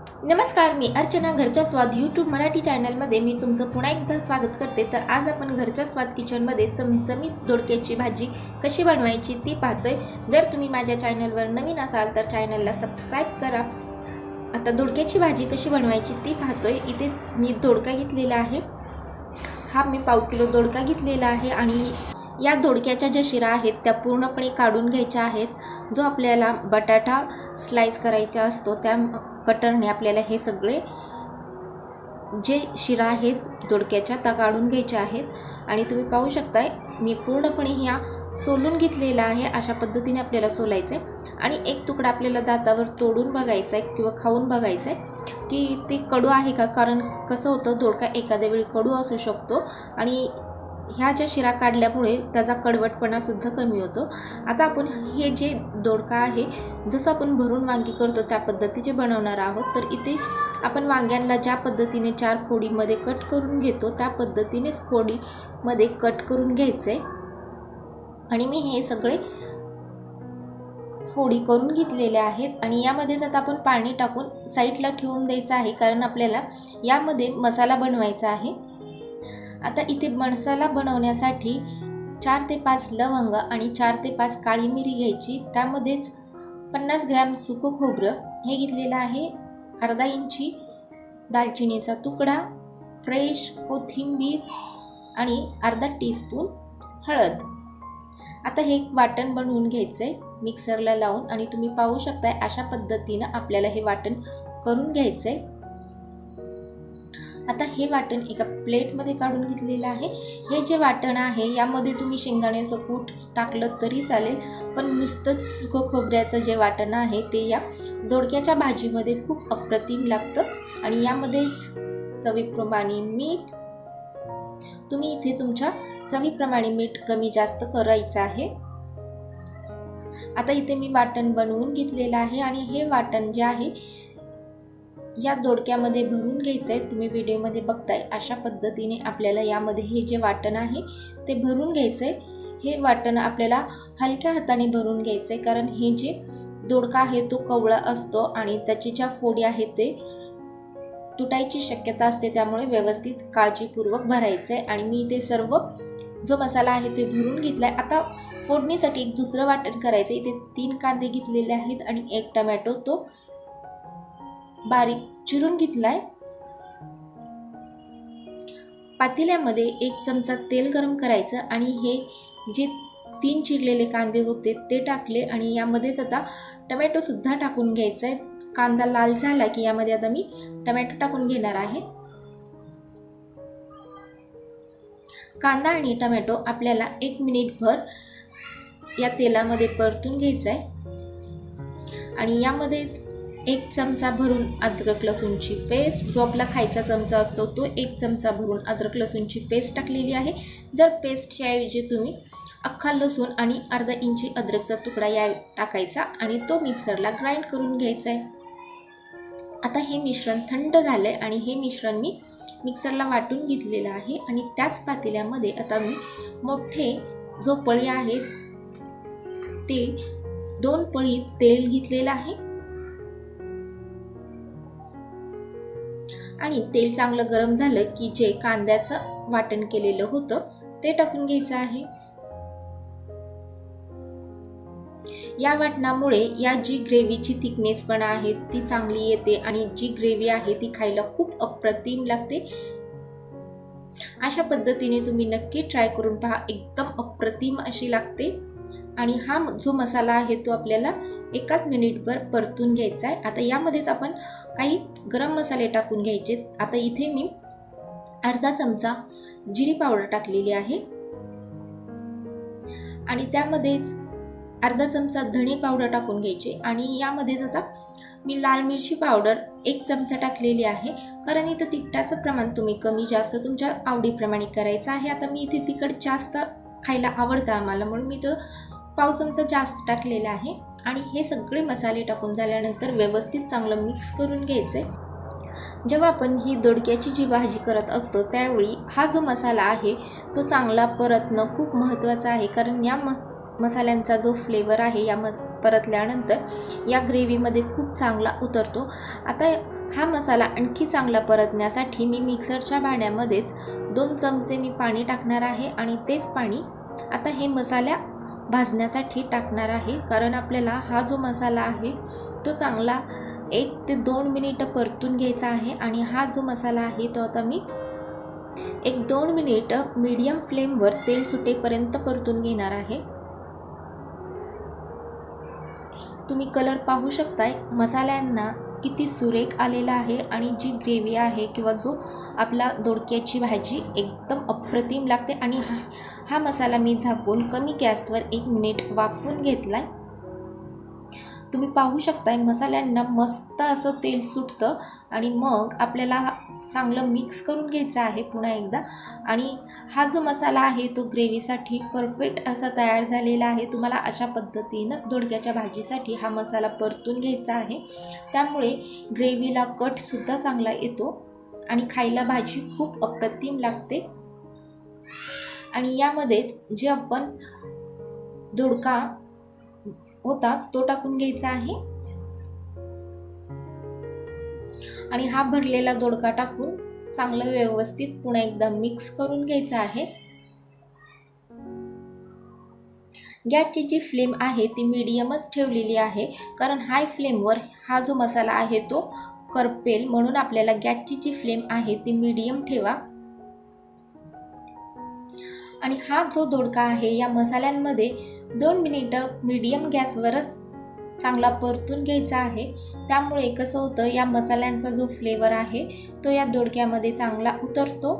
नमस्कार मी अर्चना घरचा स्वाद यूट्यूब मराठी चॅनलमध्ये मी तुमचं पुन्हा एकदा स्वागत करते. तर आज आपण घरच्या स्वाद किचनमध्ये चमचमीत दोडक्याची भाजी कशी बनवायची ती पाहतोय. जर तुम्ही माझ्या चॅनलवर नवीन असाल तर चॅनलला सबस्क्राईब करा. आता दोडक्याची भाजी कशी बनवायची ती पाहतोय. इथे मी दोडका घेतलेला आहे. हा मी पाव किलो दोडका घेतलेला आहे आणि या दोडक्याच्या ज्या शिरा आहेत त्या पूर्णपणे काढून घ्यायच्या आहेत. जो आपल्याला बटाटा स्लाइस करायचा असतो त्या कटरने आपल्याला हे सगळे जे शिरा आहेत दोडक्याच्या त्या काढून घ्यायच्या आहेत. आणि तुम्ही पाहू शकताय मी पूर्णपणे ह्या सोलून घेतलेला आहे अशा पद्धतीने आपल्याला सोलायचं आहे आणि एक तुकडा आपल्याला दातावर तोडून बघायचा आहे किंवा खाऊन बघायचं आहे की ते कडू आहे का? कारण कसं होतं दोडका एखाद्या वेळी कडू असू शकतो. आणि ह्या ज्या शिरा काढल्यामुळे त्याचा कडवटपणासुद्धा कमी होतो. आता आपण हे जे दोडका आहे जसं आपण भरून वांगी करतो त्या पद्धतीचे बनवणार आहोत. तर इथे आपण वांग्यांना ज्या पद्धतीने चार फोडीमध्ये कट करून घेतो त्या पद्धतीनेच फोडीमध्ये कट करून घ्यायचं आहे आणि मी हे सगळे फोडी करून घेतलेले आहेत. आणि यामध्येच आता आपण पाणी टाकून साईडला ठेवून द्यायचं आहे कारण आपल्याला यामध्ये मसाला बनवायचा आहे. आता इथे मसाला बनवण्यासाठी चार ते पाच लवंग आणि चार ते पाच काळी मिरी घ्यायची. त्यामध्येच पन्नास ग्रॅम सुकं खोबरं हे घेतलेलं आहे. अर्धा इंची दालचिनीचा तुकडा फ्रेश कोथिंबीर आणि अर्धा टीस्पून हळद. आता हे एक वाटण बनवून घ्यायचं आहे मिक्सरला लावून आणि तुम्ही पाहू शकताय अशा पद्धतीनं आपल्याला हे वाटण करून घ्यायचं आहे आता हे वाटण एका प्लेटमध्ये काढून घेतलेलं आहे. हे जे वाटण आहे यामध्ये तुम्ही शेंगदाण्याचं कूट टाकलं तरी चालेल पण नुसतंच सुकं खोबऱ्याचं जे वाटण आहे ते या दोडक्याच्या भाजीमध्ये खूप अप्रतिम लागतं. आणि यामध्येच चवीप्रमाणे मीठ तुम्ही इथे तुमच्या चवीप्रमाणे मीठ कमी जास्त करायचं आहे. आता इथे मी वाटण बनवून घेतलेलं आहे आणि हे वाटण जे आहे या दोडक्यामध्ये भरून घ्यायचं आहे तुम्ही व्हिडिओमध्ये बघताय अशा पद्धतीने आपल्याला यामध्ये हे जे वाटण आहे ते भरून घ्यायचं आहे हे वाटण आपल्याला हलक्या हाताने भरून घ्यायचं आहे कारण हे जे दोडका आहे तो कवळा असतो आणि त्याची ज्या फोडी आहेत ते तुटायची शक्यता असते. त्यामुळे व्यवस्थित काळजीपूर्वक भरायचं आहे आणि मी ते सर्व जो मसाला आहे ते भरून घेतला आहे आता फोडणीसाठी एक दुसरं वाटण करायचं इथे तीन कांदे घेतलेले आहेत आणि एक टमॅटो. तो बारीक चिरून घेतलाय. पातेल्यामध्ये एक चमचा तेल गरम करायचं आणि हे जे तीन चिरलेले कांदे होते ते टाकले आणि यामध्येच आता टमॅटोसुद्धा टाकून घ्यायचा आहे कांदा लाल झाला की यामध्ये आता मी टमॅटो टाकून घेणार आहे. कांदा आणि टमॅटो आपल्याला एक मिनिटभर या तेलामध्ये परतून घ्यायचा आहे आणि यामध्येच एक चमचा भरून अद्रक लसूणची पेस्ट. जो आपला खायचा चमचा असतो तो एक चमचा भरून अद्रक लसूणची पेस्ट टाकलेली आहे. जर पेस्टच्या ऐवजी तुम्ही अख्खा लसूण आणि अर्धा इंची अद्रकचा तुकडा या टाकायचा आणि तो मिक्सरला ग्राइंड करून घ्यायचा आहे आता हे मिश्रण थंड झालं आहे आणि हे मिश्रण मी मिक्सरला वाटून घेतलेलं आहे आणि त्याच पातेल्यामध्ये आता मी मोठे जो पळी आहेत ते दोन पळी तेल घेतलेलं आहे. आणि तेल चांगलं गरम झालं की जे कांद्याचं वाटण केलेलं होतं ते टाकून घ्यायचं आहे. या वाटणामुळे या जी ग्रेव्हीची थिकनेस पण आहे ती चांगली येते आणि जी ग्रेव्ही आहे ती खायला खूप अप्रतिम लागते. अशा पद्धतीने तुम्ही नक्की ट्राय करून पहा एकदम अप्रतिम अशी लागते. आणि हा जो मसाला आहे तो आपल्याला एकाच मिनिटभर परतून घ्यायचा आहे आता यामध्येच आपण काही गरम मसाले टाकून घ्यायचे. आता इथे मी अर्धा चमचा जिरी पावडर टाकलेली आहे. आणि त्यामध्येच अर्धा चमचा धणे पावडर टाकून घ्यायचे. आणि यामध्येच आता मी लाल मिरची पावडर एक चमचा टाकलेली आहे. कारण इथं तिखटाचं प्रमाण तुम्ही कमी जास्त तुमच्या आवडीप्रमाणे करायचं आहे. आता मी इथे तिखट जास्त खायला आवडतं आम्हाला. म्हणून मी तो पाव चमचा जास्त टाकलेला आहे आणि हे सगळे मसाले टाकून झाल्यानंतर व्यवस्थित चांगलं मिक्स करून घ्यायचं जेव्हा आपण ही दोडक्याची जी भाजी करत असतो त्यावेळी हा जो मसाला आहे तो चांगला परतणं खूप महत्त्वाचं आहे. कारण या म मसाल्यांचा जो फ्लेवर आहे या म परतल्यानंतर या ग्रेव्हीमध्ये खूप चांगला उतरतो. आता हा मसाला आणखी चांगला परतण्यासाठी मी मिक्सरच्या भांड्यामध्येच दोन चमचे मी पाणी टाकणार आहे आणि तेच पाणी आता हे मसाल्या भाजण्यासाठी टाकणार आहे. कारण आपल्याला हा जो मसाला आहे तो चांगला एक ते दोन मिनिटं परतून घ्यायचा आहे. आणि हा जो मसाला आहे तो आता मी एक दोन मिनिट मीडियम फ्लेमवर तेल सुटेपर्यंत परतून घेणार आहे. तुम्ही कलर पाहू शकताय. मसाल्यांना किती सुरेख आलेला आहे आणि जी ग्रेव्ही आहे किंवा जो आपला दोडक्याची भाजी एकदम अप्रतिम लागते. आणि हा हा मसाला मी झाकून कमी गॅसवर एक मिनिट वाफवून घेतला आहे तुम्ही पाहू शकताय मसाल्यांना मस्त असं तेल सुटतं आणि मग आपल्याला चांगलं मिक्स करून घ्यायचं आहे पुन्हा एकदा. आणि हा जो मसाला आहे तो ग्रेव्हीसाठी परफेक्ट असा तयार झालेला आहे. तुम्हाला अशा पद्धतीनंच दोडक्याच्या भाजीसाठी हा मसाला परतून घ्यायचा आहे. त्यामुळे ग्रेव्हीला कटसुद्धा चांगला येतो आणि खायला भाजी खूप अप्रतिम लागते. आणि यामध्येच जे आपण दोडका होता तो टाकून घ्यायचा आहे. आणि हा भरलेला दोडका टाकून चांगलं व्यवस्थित पुन्हा एकदा मिक्स करून घ्यायचा आहे. गॅसची जी फ्लेम आहे ती मीडियमच ठेवलेली आहे. कारण हाय फ्लेमवर हा जो मसाला आहे तो करपेल. म्हणून आपल्याला गॅसची जी फ्लेम आहे ती मीडियम ठेवा. आणि हा जो दोडका आहे या मसाल्यांमध्ये दोन मिनिटं मीडियम गॅसवरच चांगला परतून घ्यायचा आहे. त्यामुळे कसं होतं या मसाल्यांचा जो फ्लेवर आहे तो या दोडक्यामध्ये चांगला उतरतो.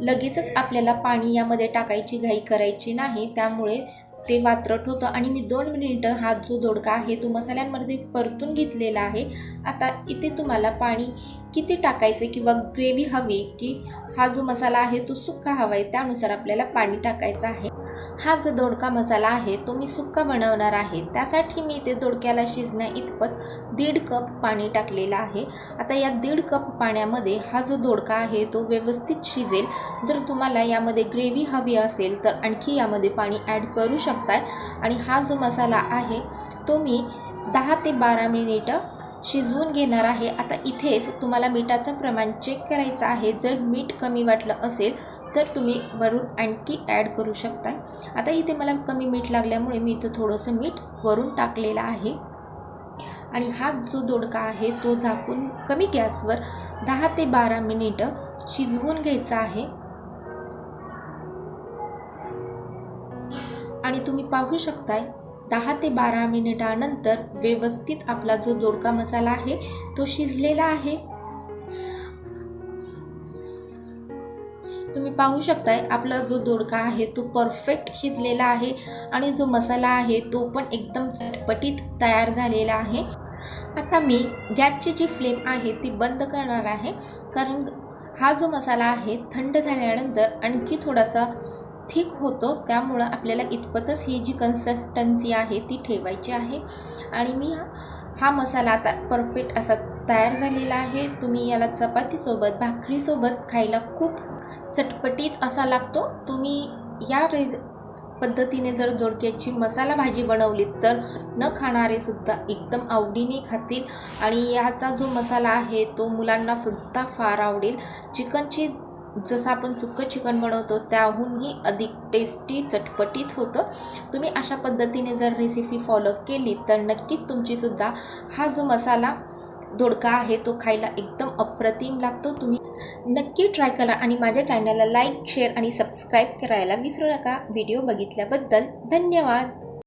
लगेचच आपल्याला पाणी यामध्ये टाकायची घाई करायची नाही. त्यामुळे ते वात्रट होतं. आणि मी दोन मिनिटं हा जो दोडका आहे तो मसाल्यांमध्ये परतून घेतलेला आहे. आता इथे तुम्हाला पाणी किती टाकायचे किंवा ग्रेव्ही हवी की हा जो मसाला आहे तो सुक्का हवा आहे त्यानुसार आपल्याला पाणी टाकायचं आहे. हा जो दोडका मसाला आहे तो मी सुक्का बनवणार आहे. त्यासाठी मी ते दोडक्याला शिजण्या इतपत दीड कप पाणी टाकलेलं आहे. आता या दीड कप पाण्यामध्ये हा जो दोडका आहे तो व्यवस्थित शिजेल. जर तुम्हाला यामध्ये ग्रेव्ही हवी असेल तर आणखी यामध्ये पाणी ॲड करू शकताय. आणि हा जो मसाला आहे तो मी दहा ते बारा मिनिटं शिजवून घेणार आहे. आता इथेच तुम्हाला मिठाचं प्रमाण चेक करायचं आहे. जर मीठ कमी वाटलं असेल तर तुम्ही वरून आणखी ॲड करू शकता आता इथे मला कमी मीठ लागल्यामुळे मी इथं थोडंसं मीठ वरून टाकलेलं आहे. आणि हा जो दोडका आहे तो झाकून कमी गॅसवर दहा ते बारा मिनिटं शिजवून घ्यायचा आहे. आणि तुम्ही पाहू शकताय दहा ते बारा मिनिटानंतर व्यवस्थित आपला जो दोडका मसाला आहे तो शिजलेला आहे. तुम्ही पाहू शकताय आपला जो दोडका आहे तो परफेक्ट शिजलेला आहे आणि जो मसाला आहे तो पण एकदम चटपटीत तयार झालेला आहे. आता मी गॅसची जी फ्लेम आहे ती बंद करणार आहे कारण हा जो मसाला आहे थंड झाल्यानंतर आणखी थोडासा थिक होतो त्यामुळं आपल्याला इतपतच ही जी कन्सिस्टन्सी आहे ती ठेवायची आहे. आणि मी हा मसाला आता परफेक्ट असा तयार झालेला आहे. तुम्ही याला चपातीसोबत भाकरीसोबत खायला खूप चटपटीत असा लागतो. तुम्ही या रे पद्धतीने जर दोडक्याची मसाला भाजी बनवली तर न खाणारेसुद्धा एकदम आवडीने खातील. आणि याचा जो मसाला आहे तो मुलांनासुद्धा फार आवडेल. चिकनची जसं आपण सुक्कं चिकन बनवतो त्याहूनही अधिक टेस्टी चटपटीत होतं. तुम्ही अशा पद्धतीने जर रेसिपी फॉलो केली तर नक्कीच तुमचीसुद्धा हा जो मसाला दोडका आहे तो खायला एकदम अप्रतिम लागतो. तुम्ही नक्की ट्राय करा आणि माझ्या चॅनलला लाईक शेअर आणि सबस्क्राईब करायला विसरू नका. व्हिडिओ बघितल्याबद्दल धन्यवाद.